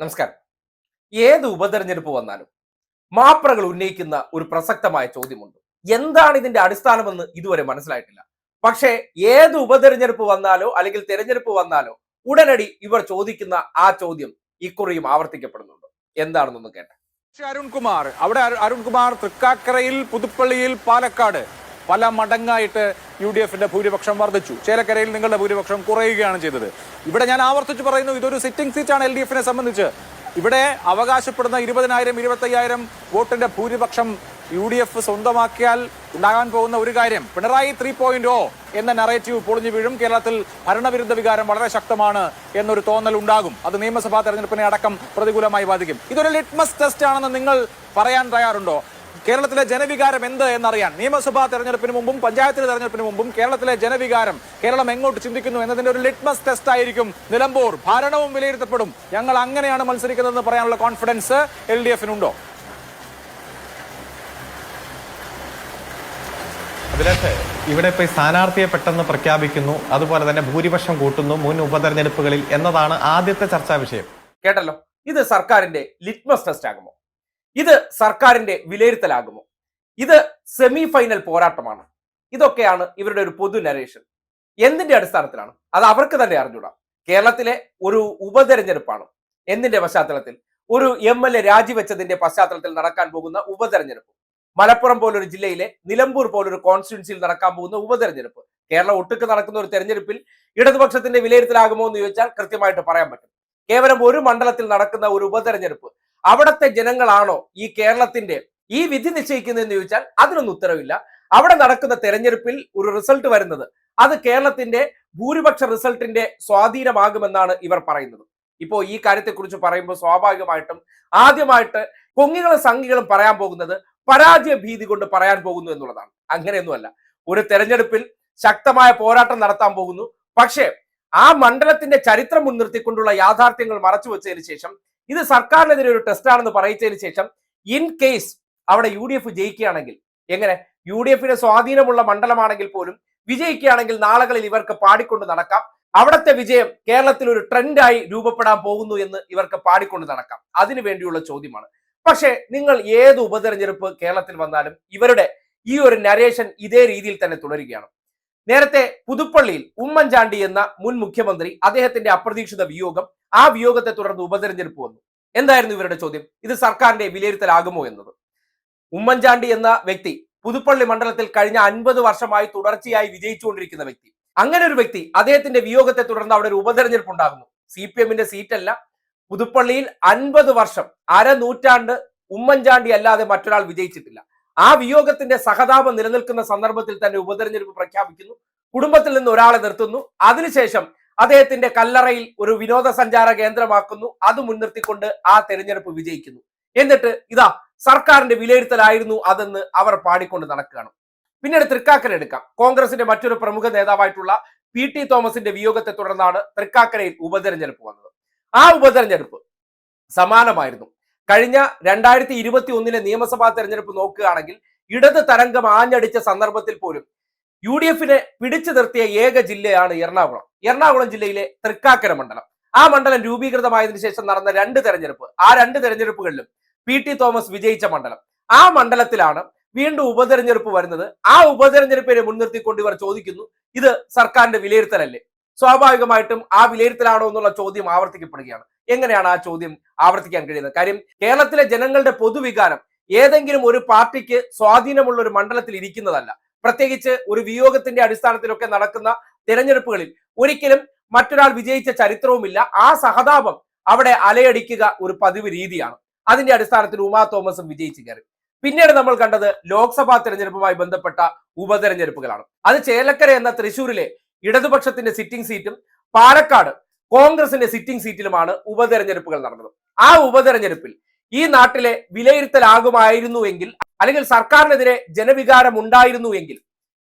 നമസ്കാരം. ഏത് ഉപതെരഞ്ഞെടുപ്പ് വന്നാലും മാപ്രകൾ ഉന്നയിക്കുന്ന ഒരു പ്രസക്തമായ ചോദ്യമുണ്ട്. എന്താണ് ഇതിന്റെ അടിസ്ഥാനമെന്ന് ഇതുവരെ മനസ്സിലായിട്ടില്ല. പക്ഷേ ഏത് ഉപതെരഞ്ഞെടുപ്പ് വന്നാലോ അല്ലെങ്കിൽ തെരഞ്ഞെടുപ്പ് വന്നാലോ ഉടനടി ഇവർ ചോദിക്കുന്ന ആ ചോദ്യം ഇക്കുറിയും ആവർത്തിക്കപ്പെടുന്നുണ്ട്. എന്താണെന്നൊന്ന് കേട്ടെ. അരുൺകുമാർ. അവിടെ അരുൺകുമാർ തൃക്കാക്കരയിൽ പുതുപ്പള്ളിയിൽ പാലക്കാട്. പല മടങ്ങായിട്ട് യു ഡി എഫിന്റെ ഭൂരിപക്ഷം വർദ്ധിച്ചു. ചേലക്കരയിൽ നിങ്ങളുടെ ഭൂരിപക്ഷം കുറയുകയാണ് ചെയ്തത്. ഇവിടെ ഞാൻ ആവർത്തിച്ച് പറയുന്നു ഇതൊരു സിറ്റിംഗ് സീറ്റാണ് എൽ ഡി എഫിനെ സംബന്ധിച്ച്. ഇവിടെ അവകാശപ്പെടുന്ന ഇരുപതിനായിരം ഇരുപത്തയ്യായിരം വോട്ടിന്റെ ഭൂരിപക്ഷം യു ഡി എഫ് സ്വന്തമാക്കിയാൽ ഉണ്ടാകാൻ പോകുന്ന ഒരു കാര്യം പിണറായി ത്രീ പോയിന്റ് ഓ എന്ന നറേറ്റീവ് പൊളിഞ്ഞു വീഴും. കേരളത്തിൽ ഭരണവിരുദ്ധ വികാരം വളരെ ശക്തമാണ് എന്നൊരു തോന്നൽ ഉണ്ടാകും. അത് നിയമസഭാ തെരഞ്ഞെടുപ്പിനെ അടക്കം പ്രതികൂലമായി ബാധിക്കും. ഇതൊരു ലിറ്റ്മസ് ടെസ്റ്റ് ആണെന്ന് നിങ്ങൾ പറയാൻ തയ്യാറുണ്ടോ? കേരളത്തിലെ ജനവികാരം എന്ത് എന്നറിയാൻ നിയമസഭാ തെരഞ്ഞെടുപ്പിന് മുമ്പും പഞ്ചായത്ത് തെരഞ്ഞെടുപ്പിന് മുമ്പും കേരളത്തിലെ ജനവികാരം കേരളം എങ്ങോട്ട് ചിന്തിക്കുന്നു എന്നതിന്റെ ഒരു ലിറ്റ്മസ് ടെസ്റ്റ് ആയിരിക്കും നിലമ്പൂർ. ഭരണവും വിലയിരുത്തപ്പെടും. ഞങ്ങൾ അങ്ങനെയാണ് മത്സരിക്കുന്നതെന്ന് പറയാനുള്ള കോൺഫിഡൻസ് എൽ ഡി എഫിനുണ്ടോ? ഇവിടെ ഇപ്പോൾ സ്ഥാനാർത്ഥിയെ പെട്ടെന്ന് പ്രഖ്യാപിക്കുന്നു അതുപോലെ തന്നെ ഭൂരിപക്ഷം കൂട്ടുന്നു മുൻ ഉപതെരഞ്ഞെടുപ്പുകളിൽ എന്നതാണ് ആദ്യത്തെ ചർച്ചാ വിഷയം. കേട്ടല്ലോ? ഇത് സർക്കാരിന്റെ ലിറ്റ്മസ് ടെസ്റ്റ് ആകുമോ? ഇത് സർക്കാരിന്റെ വിലയിരുത്തലാകുമോ? ഇത് സെമി ഫൈനൽ പോരാട്ടമാണ്. ഇതൊക്കെയാണ് ഇവരുടെ ഒരു പൊതു നരേഷൻ എന്തിന്റെ അടിസ്ഥാനത്തിലാണ്? അത് അവർക്ക് തന്നെ അറിഞ്ഞൂടാം. കേരളത്തിലെ ഒരു ഉപതെരഞ്ഞെടുപ്പാണ്. എന്തിന്റെ പശ്ചാത്തലത്തിൽ? ഒരു എം എൽ എ രാജിവെച്ചതിന്റെ പശ്ചാത്തലത്തിൽ നടക്കാൻ പോകുന്ന ഉപതെരഞ്ഞെടുപ്പ്. മലപ്പുറം പോലൊരു ജില്ലയിലെ നിലമ്പൂർ പോലൊരു കോൺസ്റ്റിറ്റ്യൻസിയിൽ നടക്കാൻ പോകുന്ന ഉപതെരഞ്ഞെടുപ്പ്. കേരളം ഒട്ടുക്ക് നടക്കുന്ന ഒരു തെരഞ്ഞെടുപ്പിൽ ഇടതുപക്ഷത്തിന്റെ വിലയിരുത്തലാകുമോ എന്ന് ചോദിച്ചാൽ കൃത്യമായിട്ട് പറയാൻ പറ്റും. കേവലം ഒരു മണ്ഡലത്തിൽ നടക്കുന്ന ഒരു ഉപതെരഞ്ഞെടുപ്പ് അവിടത്തെ ജനങ്ങളാണോ ഈ കേരളത്തിന്റെ ഈ വിധി നിശ്ചയിക്കുന്നതെന്ന് ചോദിച്ചാൽ അതിനൊന്നും ഉത്തരവില്ല. അവിടെ നടക്കുന്ന തെരഞ്ഞെടുപ്പിൽ ഒരു റിസൾട്ട് വരുന്നത് അത് കേരളത്തിന്റെ ഭൂരിപക്ഷ റിസൾട്ടിന്റെ സ്വാധീനമാകുമെന്നാണ് ഇവർ പറയുന്നത്. ഇപ്പോ ഈ കാര്യത്തെക്കുറിച്ച് പറയുമ്പോൾ സ്വാഭാവികമായിട്ടും ആദ്യമായിട്ട് കൊങ്ങികളും സംഘികളും പറയാൻ പോകുന്നത് പരാജയ ഭീതി കൊണ്ട് പറയാൻ പോകുന്നു എന്നുള്ളതാണ്. അങ്ങനെയൊന്നുമല്ല. ഒരു തെരഞ്ഞെടുപ്പിൽ ശക്തമായ പോരാട്ടം നടത്താൻ പോകുന്നു. പക്ഷേ ആ മണ്ഡലത്തിന്റെ ചരിത്രം മുൻനിർത്തിക്കൊണ്ടുള്ള യാഥാർത്ഥ്യങ്ങൾ മറച്ചു വെച്ചതിന് ശേഷം ഇത് സർക്കാരിനെതിരെ ഒരു ടെസ്റ്റ് ആണെന്ന് പറയിച്ചതിന് ശേഷം ഇൻ കേസ് അവിടെ യു ഡി എഫ് ജയിക്കുകയാണെങ്കിൽ എങ്ങനെ? യു ഡി എഫിന് സ്വാധീനമുള്ള മണ്ഡലമാണെങ്കിൽ പോലും വിജയിക്കുകയാണെങ്കിൽ നാളുകളിൽ ഇവർക്ക് പാടിക്കൊണ്ട് നടക്കാം. അവിടുത്തെ വിജയം കേരളത്തിൽ ഒരു ട്രെൻഡായി രൂപപ്പെടാൻ പോകുന്നു എന്ന് ഇവർക്ക് പാടിക്കൊണ്ട് നടക്കാം. അതിനു വേണ്ടിയുള്ള ചോദ്യമാണ്. പക്ഷേ നിങ്ങൾ ഏത് ഉപതെരഞ്ഞെടുപ്പ് കേരളത്തിൽ വന്നാലും ഇവരുടെ ഈ ഒരു നരേഷൻ ഇതേ രീതിയിൽ തന്നെ തുടരുകയാണ്. നേരത്തെ പുതുപ്പള്ളിയിൽ ഉമ്മൻചാണ്ടി എന്ന മുൻ മുഖ്യമന്ത്രി അദ്ദേഹത്തിന്റെ അപ്രതീക്ഷിത വിയോഗം ആ വിയോഗത്തെ തുടർന്ന് ഉപതെരഞ്ഞെടുപ്പ് വന്നു. എന്തായിരുന്നു ഇവരുടെ ചോദ്യം? ഇത് സർക്കാരിന്റെ വിലയിരുത്തലാകുമോ എന്നത്. ഉമ്മൻചാണ്ടി എന്ന വ്യക്തി പുതുപ്പള്ളി മണ്ഡലത്തിൽ കഴിഞ്ഞ അൻപത് വർഷമായി തുടർച്ചയായി വിജയിച്ചുകൊണ്ടിരിക്കുന്ന വ്യക്തി. അങ്ങനെ ഒരു വ്യക്തി അദ്ദേഹത്തിന്റെ വിയോഗത്തെ തുടർന്ന് അവിടെ ഒരു ഉപതെരഞ്ഞെടുപ്പ് ഉണ്ടാകുന്നു. സി പി എമ്മിന്റെ സീറ്റല്ല. പുതുപ്പള്ളിയിൽ അൻപത് വർഷം അര നൂറ്റാണ്ട് ഉമ്മൻചാണ്ടി അല്ലാതെ മറ്റൊരാൾ വിജയിച്ചിട്ടില്ല. ആ വിയോഗത്തിന്റെ സഹതാപം നിലനിൽക്കുന്ന സന്ദർഭത്തിൽ തന്നെ ഉപതെരഞ്ഞെടുപ്പ് പ്രഖ്യാപിക്കുന്നു. കുടുംബത്തിൽ നിന്ന് ഒരാളെ നിർത്തുന്നു. അതിനുശേഷം അദ്ദേഹത്തിന്റെ കല്ലറയിൽ ഒരു വിനോദസഞ്ചാര കേന്ദ്രമാക്കുന്നു. അത് മുൻനിർത്തിക്കൊണ്ട് ആ തെരഞ്ഞെടുപ്പ് വിജയിക്കുന്നു. എന്നിട്ട് ഇതാ സർക്കാരിന്റെ വിലയിരുത്തലായിരുന്നു അതെന്ന് അവർ പാടിക്കൊണ്ട് നടക്കുകയാണ്. പിന്നീട് തൃക്കാക്കര എടുക്കാം. കോൺഗ്രസിന്റെ മറ്റൊരു പ്രമുഖ നേതാവായിട്ടുള്ള പി ടി തോമസിന്റെ വിയോഗത്തെ തുടർന്നാണ് തൃക്കാക്കരയിൽ ഉപതെരഞ്ഞെടുപ്പ് വന്നത്. ആ ഉപതെരഞ്ഞെടുപ്പ് സമാനമായിരുന്നു. കഴിഞ്ഞ രണ്ടായിരത്തി ഇരുപത്തി ഒന്നിലെ നിയമസഭാ തെരഞ്ഞെടുപ്പ് നോക്കുകയാണെങ്കിൽ ഇടത് തരംഗം ആഞ്ഞടിച്ച സന്ദർഭത്തിൽ പോലും യു ഡി എഫിനെ പിടിച്ചു നിർത്തിയ ഏക ജില്ലയാണ് എറണാകുളം. എറണാകുളം ജില്ലയിലെ തൃക്കാക്കര മണ്ഡലം. ആ മണ്ഡലം രൂപീകൃതമായതിനു ശേഷം നടന്ന രണ്ട് തെരഞ്ഞെടുപ്പ് ആ രണ്ട് തെരഞ്ഞെടുപ്പുകളിലും പി ടി തോമസ് വിജയിച്ച മണ്ഡലം. ആ മണ്ഡലത്തിലാണ് വീണ്ടും ഉപതെരഞ്ഞെടുപ്പ് വരുന്നത്. ആ ഉപതെരഞ്ഞെടുപ്പിനെ മുൻനിർത്തിക്കൊണ്ട് ഇവർ ചോദിക്കുന്നു ഇത് സർക്കാരിന്റെ വിലയിരുത്തലല്ലേ? സ്വാഭാവികമായിട്ടും ആ വിലയിരുത്തലാണോ എന്നുള്ള ചോദ്യം ആവർത്തിക്കപ്പെടുകയാണ്. എങ്ങനെയാണ് ആ ചോദ്യം ആവർത്തിക്കാൻ കഴിയുന്നത്? കാര്യം കേരളത്തിലെ ജനങ്ങളുടെ പൊതുവികാരം ഏതെങ്കിലും ഒരു പാർട്ടിക്ക് സ്വാധീനമുള്ള ഒരു മണ്ഡലത്തിൽ ഇരിക്കുന്നതല്ല. പ്രത്യേകിച്ച് ഒരു വിയോഗത്തിന്റെ അടിസ്ഥാനത്തിലൊക്കെ നടക്കുന്ന തിരഞ്ഞെടുപ്പുകളിൽ ഒരിക്കലും മറ്റൊരാൾ വിജയിച്ച ചരിത്രവുമില്ല. ആ സഹതാപം അവിടെ അലയടിക്കുക ഒരു പതിവ് രീതിയാണ്. അതിന്റെ അടിസ്ഥാനത്തിൽ ഉമാ തോമസും വിജയിച്ചു കയറി. പിന്നീട് നമ്മൾ കണ്ടത് ലോക്സഭാ തെരഞ്ഞെടുപ്പുമായി ബന്ധപ്പെട്ട ഉപതെരഞ്ഞെടുപ്പുകളാണ്. അത് ചേലക്കര എന്ന തൃശൂരിലെ ഇടതുപക്ഷത്തിന്റെ സിറ്റിംഗ് സീറ്റും പാലക്കാട് കോൺഗ്രസിന്റെ സിറ്റിംഗ് സീറ്റിലുമാണ് ഉപതെരഞ്ഞെടുപ്പുകൾ നടന്നത്. ആ ഉപതെരഞ്ഞെടുപ്പിൽ ഈ നാട്ടിലെ വിലയിരുത്തലാകുമായിരുന്നു എങ്കിൽ അല്ലെങ്കിൽ സർക്കാരിനെതിരെ ജനവികാരം ഉണ്ടായിരുന്നു എങ്കിൽ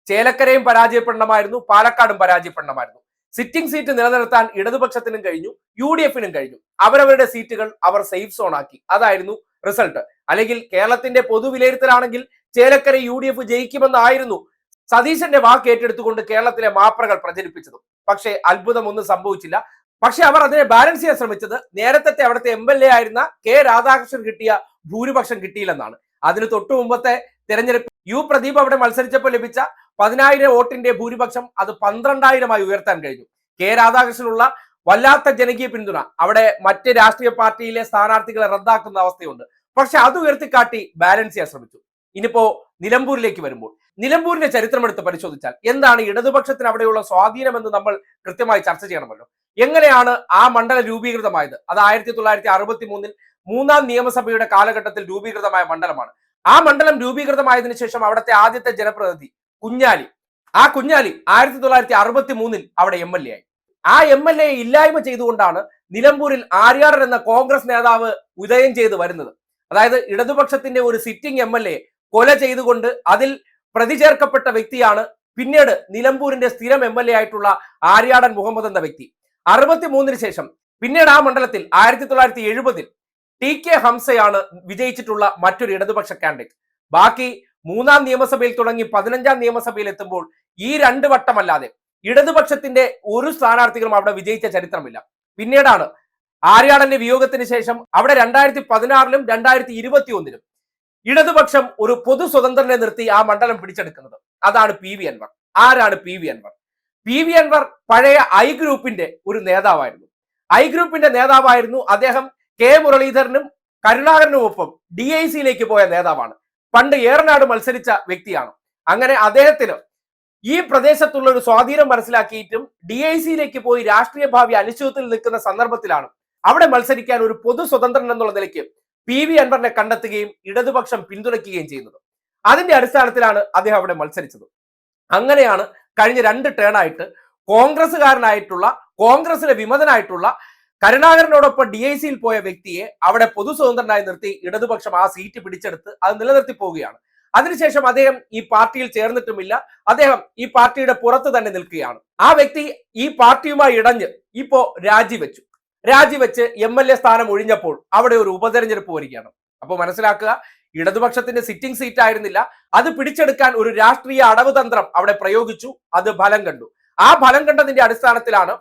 ചേലക്കരയും പരാജയപ്പെടണമായിരുന്നു പാലക്കാടും പരാജയപ്പെടണമായിരുന്നു. സിറ്റിംഗ് സീറ്റ് നിലനിർത്താൻ ഇടതുപക്ഷത്തിനും കഴിഞ്ഞു യു ഡി എഫിനും കഴിഞ്ഞു. അവരവരുടെ സീറ്റുകൾ അവർ സേഫ് സോൺ ആക്കി. അതായിരുന്നു റിസൾട്ട് അല്ലെങ്കിൽ കേരളത്തിന്റെ പൊതു വിലയിരുത്തലാണെങ്കിൽ ചേലക്കര യു ഡി എഫ് ജയിക്കുമെന്നായിരുന്നു സതീശന്റെ വാക്ക് ഏറ്റെടുത്തുകൊണ്ട് കേരളത്തിലെ മാപ്രകൾ പ്രചരിപ്പിച്ചതും. പക്ഷേ അത്ഭുതമൊന്നും സംഭവിച്ചില്ല. പക്ഷെ അവർ അതിനെ ബാലൻസ് ചെയ്യാൻ ശ്രമിച്ചത് നേരത്തെ അവിടുത്തെ എം എൽ എ ആയിരുന്ന കെ രാധാകൃഷ്ണൻ കിട്ടിയ ഭൂരിപക്ഷം കിട്ടിയില്ലെന്നാണ്. അതിന് തൊട്ടു മുമ്പത്തെ തെരഞ്ഞെടുപ്പ് യു പ്രദീപ് അവിടെ മത്സരിച്ചപ്പോൾ ലഭിച്ച പതിനായിരം വോട്ടിന്റെ ഭൂരിപക്ഷം അത് പന്ത്രണ്ടായിരമായി ഉയർത്താൻ കഴിഞ്ഞു. കെ രാധാകൃഷ്ണനുള്ള വല്ലാത്ത ജനകീയ പിന്തുണ അവിടെ മറ്റ് രാഷ്ട്രീയ പാർട്ടിയിലെ സ്ഥാനാർത്ഥികളെ റദ്ദാക്കുന്ന അവസ്ഥയുണ്ട്. പക്ഷെ അത് ഉയർത്തിക്കാട്ടി ബാലൻസ് ചെയ്യാൻ ശ്രമിച്ചു. ഇനിയിപ്പോ നിലമ്പൂരിലേക്ക് വരുമ്പോൾ നിലമ്പൂരിന്റെ ചരിത്രം എടുത്ത് പരിശോധിച്ചാൽ എന്താണ് ഇടതുപക്ഷത്തിന് അവിടെയുള്ള സ്വാധീനം എന്ന് നമ്മൾ കൃത്യമായി ചർച്ച ചെയ്യണമല്ലോ. എങ്ങനെയാണ് ആ മണ്ഡലം രൂപീകൃതമായത്? അത് ആയിരത്തി തൊള്ളായിരത്തി അറുപത്തി മൂന്നിൽ മൂന്നാം നിയമസഭയുടെ കാലഘട്ടത്തിൽ രൂപീകൃതമായ മണ്ഡലമാണ്. ആ മണ്ഡലം രൂപീകൃതമായതിനു ശേഷം അവിടുത്തെ ആദ്യത്തെ ജനപ്രതിനിധി കുഞ്ഞാലി. ആ കുഞ്ഞാലി ആയിരത്തി തൊള്ളായിരത്തി അറുപത്തി മൂന്നിൽ അവിടെ എം എൽ എ ആയി. ആ എം എൽ എ ഇല്ലായ്മ ചെയ്തുകൊണ്ടാണ് നിലമ്പൂരിൽ ആര്യാടൻ എന്ന കോൺഗ്രസ് നേതാവ് ഉദയം ചെയ്ത് വരുന്നത്. അതായത് ഇടതുപക്ഷത്തിന്റെ ഒരു സിറ്റിംഗ് എം എൽ എ കൊല ചെയ്തുകൊണ്ട് അതിൽ പ്രതി ചേർക്കപ്പെട്ട വ്യക്തിയാണ് പിന്നീട് നിലമ്പൂരിന്റെ സ്ഥിരം എം എൽ എ ആയിട്ടുള്ള ആര്യാടൻ മുഹമ്മദ് എന്ന വ്യക്തി. അറുപത്തി മൂന്നിന് ശേഷം പിന്നീട് ആ മണ്ഡലത്തിൽ ആയിരത്തി തൊള്ളായിരത്തി എഴുപതിൽ ടി കെ ഹംസയാണ് വിജയിച്ചിട്ടുള്ള മറ്റൊരു ഇടതുപക്ഷ കാൻഡിഡേറ്റ് ബാക്കി മൂന്നാം നിയമസഭയിൽ തുടങ്ങി പതിനഞ്ചാം നിയമസഭയിൽ എത്തുമ്പോൾ ഈ രണ്ട് വട്ടമല്ലാതെ ഇടതുപക്ഷത്തിന്റെ ഒരു സ്ഥാനാർത്ഥികളും അവിടെ വിജയിച്ച ചരിത്രമില്ല. പിന്നീടാണ് ആര്യാടന്റെ വിയോഗത്തിന് ശേഷം അവിടെ രണ്ടായിരത്തി പതിനാറിലും രണ്ടായിരത്തി ഇരുപത്തി ഒന്നിലും ഇടതുപക്ഷം ഒരു പൊതു സ്വതന്ത്രനെ നിർത്തി ആ മണ്ഡലം പിടിച്ചെടുക്കുന്നത്. അതാണ് പി വി അൻവർ. ആരാണ് P V Anvar? P V Anvar പഴയ ഐ ഗ്രൂപ്പിന്റെ ഒരു നേതാവായിരുന്നു. ഐ ഗ്രൂപ്പിന്റെ നേതാവായിരുന്നു അദ്ദേഹം കെ മുരളീധരനും കരുണാകരനും ഒപ്പം ഡി ഐ സിയിലേക്ക് പോയ നേതാവാണ്. പണ്ട് ഏറനാട് മത്സരിച്ച വ്യക്തിയാണ്. അങ്ങനെ അദ്ദേഹത്തിന് ഈ പ്രദേശത്തുള്ള ഒരു സ്വാധീനം മനസ്സിലാക്കിയിട്ടും ഡി ഐ സിയിലേക്ക് പോയി രാഷ്ട്രീയ ഭാവി അനിശ്ചിതത്തിൽ നിൽക്കുന്ന സന്ദർഭത്തിലാണ് അവിടെ മത്സരിക്കാൻ ഒരു പൊതു സ്വതന്ത്രൻ എന്നുള്ള നിലയ്ക്ക് പി വി അൻവറിനെ കണ്ടെത്തുകയും ഇടതുപക്ഷം പിന്തുണയ്ക്കുകയും ചെയ്യുന്നത്. അതിന്റെ അടിസ്ഥാനത്തിലാണ് അദ്ദേഹം അവിടെ മത്സരിച്ചത്. അങ്ങനെയാണ് കഴിഞ്ഞ രണ്ട് ടേണായിട്ട് കോൺഗ്രസ്സുകാരനായിട്ടുള്ള കോൺഗ്രസിലെ വിമതനായിട്ടുള്ള കരുണാകരനോടൊപ്പം ഡി ഐ സിയിൽ പോയ വ്യക്തിയെ അവിടെ പൊതു സ്വതന്ത്രനായി നിർത്തി ഇടതുപക്ഷം ആ സീറ്റ് പിടിച്ചെടുത്ത് അത് നിലനിർത്തി പോവുകയാണ്. അതിനുശേഷം അദ്ദേഹം ഈ പാർട്ടിയിൽ ചേർന്നിട്ടുമില്ല. അദ്ദേഹം ഈ പാർട്ടിയുടെ പുറത്ത് തന്നെ നിൽക്കുകയാണ്. ആ വ്യക്തി ഈ പാർട്ടിയുമായി ഇടഞ്ഞ് ഇപ്പോ രാജിവെച്ചു. രാജിവെച്ച് എം എൽ എ സ്ഥാനം ഒഴിഞ്ഞപ്പോൾ അവിടെ ഒരു ഉപതെരഞ്ഞെടുപ്പ് വരികയാണ്. അപ്പോൾ മനസ്സിലാക്കുക ഇടതുപക്ഷത്തിന്റെ സിറ്റിംഗ് സീറ്റ് ആയിരുന്നില്ല. അത് പിടിച്ചെടുക്കാൻ ഒരു രാഷ്ട്രീയ അടവ് തന്ത്രം അവിടെ പ്രയോഗിച്ചു. അത് ഫലം കണ്ടു. ആ ഫലം കണ്ടതിന്റെ അടിസ്ഥാനത്തിലാണ്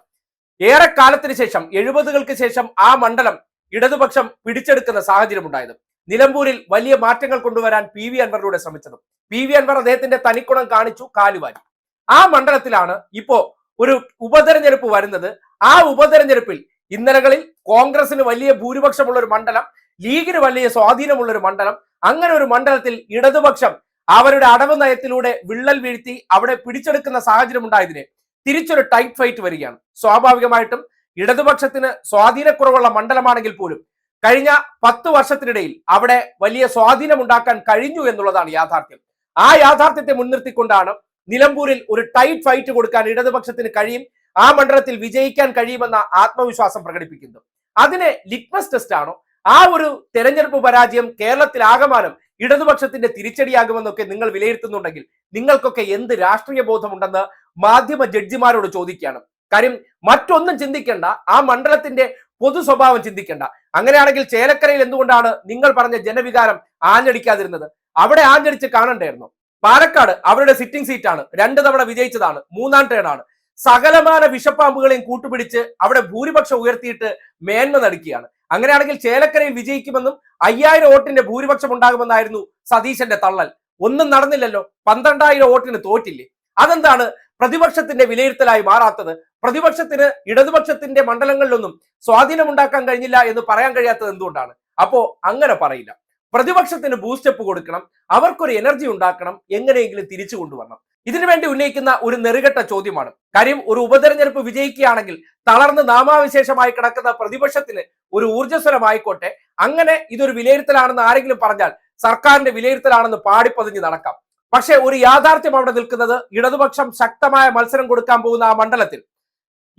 ഏറെ കാലത്തിന് ശേഷം എഴുപതുകൾക്ക് ശേഷം ആ മണ്ഡലം ഇടതുപക്ഷം പിടിച്ചെടുക്കുന്ന സാഹചര്യം ഉണ്ടായത് നിലമ്പൂരിൽ വലിയ മാറ്റങ്ങൾ കൊണ്ടുവരാൻ പി വി അൻവറിലൂടെ ശ്രമിച്ചത്. പി വി അൻവർ അദ്ദേഹത്തിന്റെ തനിക്കുണം കാണിച്ചു കാലുവാരി ആ മണ്ഡലത്തിലാണ് ഇപ്പോ ഒരു ഉപതെരഞ്ഞെടുപ്പ് വരുന്നത്. ആ ഉപതെരഞ്ഞെടുപ്പിൽ ഇന്നലകളിൽ കോൺഗ്രസിന് വലിയ ഭൂരിപക്ഷമുള്ള ഒരു മണ്ഡലം ലീഗിന് വലിയ സ്വാധീനമുള്ള ഒരു മണ്ഡലം അങ്ങനെ ഒരു മണ്ഡലത്തിൽ ഇടതുപക്ഷം അവരുടെ അടവ് നയത്തിലൂടെ വിള്ളൽ വീഴ്ത്തി അവിടെ പിടിച്ചെടുക്കുന്ന സാഹചര്യം ഉണ്ടായതിന് തിരിച്ചൊരു ടൈറ്റ് ഫൈറ്റ് വരികയാണ്. സ്വാഭാവികമായിട്ടും ഇടതുപക്ഷത്തിന് സ്വാധീനക്കുറവുള്ള മണ്ഡലമാണെങ്കിൽ പോലും കഴിഞ്ഞ പത്ത് വർഷത്തിനിടയിൽ അവിടെ വലിയ സ്വാധീനം ഉണ്ടാക്കാൻ കഴിഞ്ഞു എന്നുള്ളതാണ് യാഥാർത്ഥ്യം. ആ യാഥാർത്ഥ്യത്തെ മുൻനിർത്തിക്കൊണ്ടാണ് നിലമ്പൂരിൽ ഒരു ടൈറ്റ് ഫൈറ്റ് കൊടുക്കാൻ ഇടതുപക്ഷത്തിന് കഴിയും ആ മണ്ഡലത്തിൽ വിജയിക്കാൻ കഴിയുമെന്ന ആത്മവിശ്വാസം പ്രകടിപ്പിക്കുന്നു. അതിനെ ലിറ്റ്മസ് ടെസ്റ്റ് ആണോ? ആ ഒരു തെരഞ്ഞെടുപ്പ് പരാജയം കേരളത്തിൽ ആകമാനം ഇടതുപക്ഷത്തിന്റെ തിരിച്ചടിയാകുമെന്നൊക്കെ നിങ്ങൾ വിലയിരുത്തുന്നുണ്ടെങ്കിൽ നിങ്ങൾക്കൊക്കെ എന്ത് രാഷ്ട്രീയ ബോധമുണ്ടെന്ന് മാധ്യമ ജഡ്ജിമാരോട് ചോദിക്കുകയാണ്. കാര്യം മറ്റൊന്നും ചിന്തിക്കേണ്ട. ആ മണ്ഡലത്തിന്റെ പൊതു സ്വഭാവം ചിന്തിക്കേണ്ട. അങ്ങനെയാണെങ്കിൽ ചേലക്കരയിൽ എന്തുകൊണ്ടാണ് നിങ്ങൾ പറഞ്ഞ ജനവികാരം ആഞ്ഞടിക്കാതിരുന്നത്? അവിടെ ആഞ്ഞടിച്ച് കാണണ്ടായിരുന്നു. പാലക്കാട് അവരുടെ സിറ്റിംഗ് സീറ്റാണ് രണ്ട് തവണ വിജയിച്ചതാണ്. മൂന്നാം ടേണാണ് സകലമാന വിഷപ്പാമ്പുകളെയും കൂട്ടുപിടിച്ച് അവിടെ ഭൂരിപക്ഷം ഉയർത്തിയിട്ട് മേന്മ നടക്കുകയാണ് അങ്ങനെയാണെങ്കിൽ ചേലക്കരയിൽ വിജയിക്കുമെന്നും അയ്യായിരം വോട്ടിന്റെ ഭൂരിപക്ഷം ഉണ്ടാകുമെന്നായിരുന്നു സതീശന്റെ തള്ളൽ. ഒന്നും നടന്നില്ലല്ലോ. പന്ത്രണ്ടായിരം വോട്ടിന് തോറ്റില്ലേ? അതെന്താണ് പ്രതിപക്ഷത്തിന്റെ വിലയിരുത്തലായി മാറാത്തത്? പ്രതിപക്ഷത്തിന് ഇടതുപക്ഷത്തിന്റെ മണ്ഡലങ്ങളിലൊന്നും സ്വാധീനമുണ്ടാക്കാൻ കഴിഞ്ഞില്ല എന്ന് പറയാൻ കഴിയാത്തത് എന്തുകൊണ്ടാണ്? അപ്പോ അങ്ങനെ പറയില്ല. പ്രതിപക്ഷത്തിന് ബൂസ്റ്റപ്പ് കൊടുക്കണം. അവർക്കൊരു എനർജി ഉണ്ടാക്കണം. എങ്ങനെയെങ്കിലും തിരിച്ചു കൊണ്ടുവരണം. ഇതിനു വേണ്ടി ഉന്നയിക്കുന്ന ഒരു നെറുകെട്ട ചോദ്യമാണ്. കാര്യം ഒരു ഉപതെരഞ്ഞെടുപ്പ് വിജയിക്കുകയാണെങ്കിൽ തളർന്ന് നാമാവിശേഷമായി കിടക്കുന്ന പ്രതിപക്ഷത്തിന് ഒരു ഊർജസ്വലമായിക്കോട്ടെ. അങ്ങനെ ഇതൊരു വിലയിരുത്തലാണെന്ന് ആരെങ്കിലും പറഞ്ഞാൽ സർക്കാരിന്റെ വിലയിരുത്തലാണെന്ന് പാടിപ്പതിഞ്ഞ് നടക്കാം. പക്ഷേ ഒരു യാഥാർത്ഥ്യം അവിടെ നിൽക്കുന്നത് ഇടതുപക്ഷം ശക്തമായ മത്സരം കൊടുക്കാൻ പോകുന്ന ആ മണ്ഡലത്തിൽ.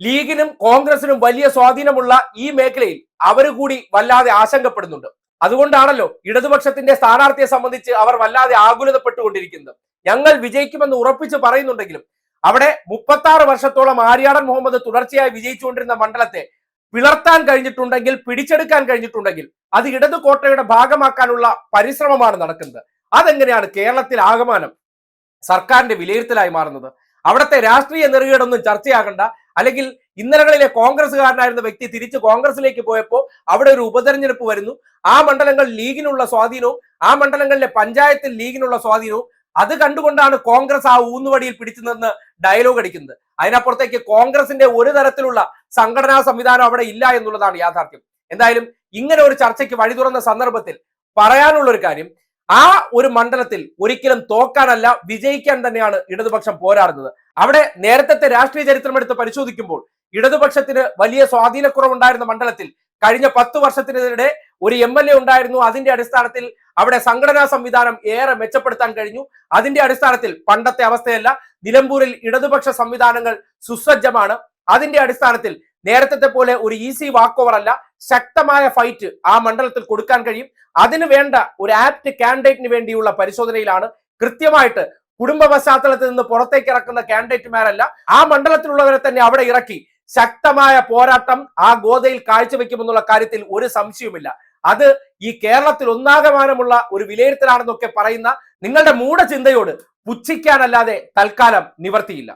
ലീഗിനും കോൺഗ്രസിനും വലിയ സ്വാധീനമുള്ള ഈ മേഖലയിൽ അവരുകൂടി കൂടി വല്ലാതെ ആശങ്കപ്പെടുന്നുണ്ട്. അതുകൊണ്ടാണല്ലോ ഇടതുപക്ഷത്തിന്റെ സ്ഥാനാർത്ഥിയെ സംബന്ധിച്ച് അവർ വല്ലാതെ ആകുലതപ്പെട്ടുകൊണ്ടിരിക്കുന്നത്. ഞങ്ങൾ വിജയിക്കുമെന്ന് ഉറപ്പിച്ച് പറയുന്നുണ്ടെങ്കിലും അവിടെ മുപ്പത്തി ആറ് വർഷത്തോളം ആര്യാടൻ മുഹമ്മദ് തുടർച്ചയായി വിജയിച്ചുകൊണ്ടിരുന്ന മണ്ഡലത്തെ പിളർത്താൻ കഴിഞ്ഞിട്ടുണ്ടെങ്കിൽ പിടിച്ചെടുക്കാൻ കഴിഞ്ഞിട്ടുണ്ടെങ്കിൽ അത് ഇടതു കോട്ടയുടെ ഭാഗമാക്കാനുള്ള പരിശ്രമമാണ് നടക്കുന്നത്. അതെങ്ങനെയാണ് കേരളത്തിൽ ആകമാനം സർക്കാരിന്റെ വിലയിരുത്തലായി മാറുന്നത്? അവിടുത്തെ രാഷ്ട്രീയ നെറുകേടൊന്നും ചർച്ചയാകണ്ട. അല്ലെങ്കിൽ ഇന്നലകളിലെ കോൺഗ്രസ്സുകാരനായിരുന്ന വ്യക്തി തിരിച്ച് കോൺഗ്രസിലേക്ക് പോയപ്പോൾ അവിടെ ഒരു ഉപതെരഞ്ഞെടുപ്പ് വരുന്നു. ആ മണ്ഡലങ്ങൾ ലീഗിനുള്ള സ്വാധീനവും ആ മണ്ഡലങ്ങളിലെ പഞ്ചായത്തിൽ ലീഗിനുള്ള സ്വാധീനവും അത് കണ്ടുകൊണ്ടാണ് കോൺഗ്രസ് ആ ഊന്നുവടിയിൽ പിടിച്ചു നിന്ന് ഡയലോഗ് അടിക്കുന്നത്. അതിനപ്പുറത്തേക്ക് കോൺഗ്രസിന്റെ ഒരു തരത്തിലുള്ള സംഘടനാ സംവിധാനം അവിടെ ഇല്ല എന്നുള്ളതാണ് യാഥാർത്ഥ്യം. എന്തായാലും ഇങ്ങനെ ഒരു ചർച്ചയ്ക്ക് വഴി തുറന്ന സന്ദർഭത്തിൽ പറയാനുള്ള ഒരു കാര്യം ആ ഒരു മണ്ഡലത്തിൽ ഒരിക്കലും തോക്കാനല്ല വിജയിക്കാൻ തന്നെയാണ് ഇടതുപക്ഷം പോരാടുന്നത്. അവിടെ നേരത്തെ രാഷ്ട്രീയ ചരിത്രം എടുത്ത് പരിശോധിക്കുമ്പോൾ ഇടതുപക്ഷത്തിന് വലിയ സ്വാധീനക്കുറവുണ്ടായിരുന്ന മണ്ഡലത്തിൽ കഴിഞ്ഞ പത്ത് വർഷത്തിനിടെ ഒരു എം എൽ എ ഉണ്ടായിരുന്നു. അതിന്റെ അടിസ്ഥാനത്തിൽ അവിടെ സംഘടനാ സംവിധാനം ഏറെ മെച്ചപ്പെടുത്താൻ കഴിഞ്ഞു. അതിന്റെ അടിസ്ഥാനത്തിൽ പണ്ടത്തെ അവസ്ഥയല്ല നിലമ്പൂരിൽ ഇടതുപക്ഷ സംവിധാനങ്ങൾ സുസജ്ജമാണ്. അതിന്റെ അടിസ്ഥാനത്തിൽ നേരത്തെ പോലെ ഒരു ഈസി വാക്ക് ഓവർ അല്ല ശക്തമായ ഫൈറ്റ് ആ മണ്ഡലത്തിൽ കൊടുക്കാൻ കഴിയും. അതിന് വേണ്ട ഒരു ആപ്റ്റ് കാൻഡിഡേറ്റിന് വേണ്ടിയുള്ള പരിശോധനയിലാണ് കൃത്യമായിട്ട് കുടുംബ പശ്ചാത്തലത്തിൽ നിന്ന് പുറത്തേക്ക് ഇറക്കുന്ന കാൻഡിഡേറ്റുമാരല്ല ആ മണ്ഡലത്തിലുള്ളവരെ തന്നെ അവിടെ ഇറക്കി ശക്തമായ പോരാട്ടം ആ ഗോതയിൽ കാഴ്ചവെക്കുമെന്നുള്ള കാര്യത്തിൽ ഒരു സംശയവുമില്ല. അത് ഈ കേരളത്തിൽ ഒന്നാകമാനമുള്ള ഒരു വിലയിരുത്തലാണെന്നൊക്കെ പറയുന്ന നിങ്ങളുടെ മൂഢചിന്തയോട് പുച്ഛിക്കാനല്ലാതെ തൽക്കാലം നിവർത്തിയില്ല.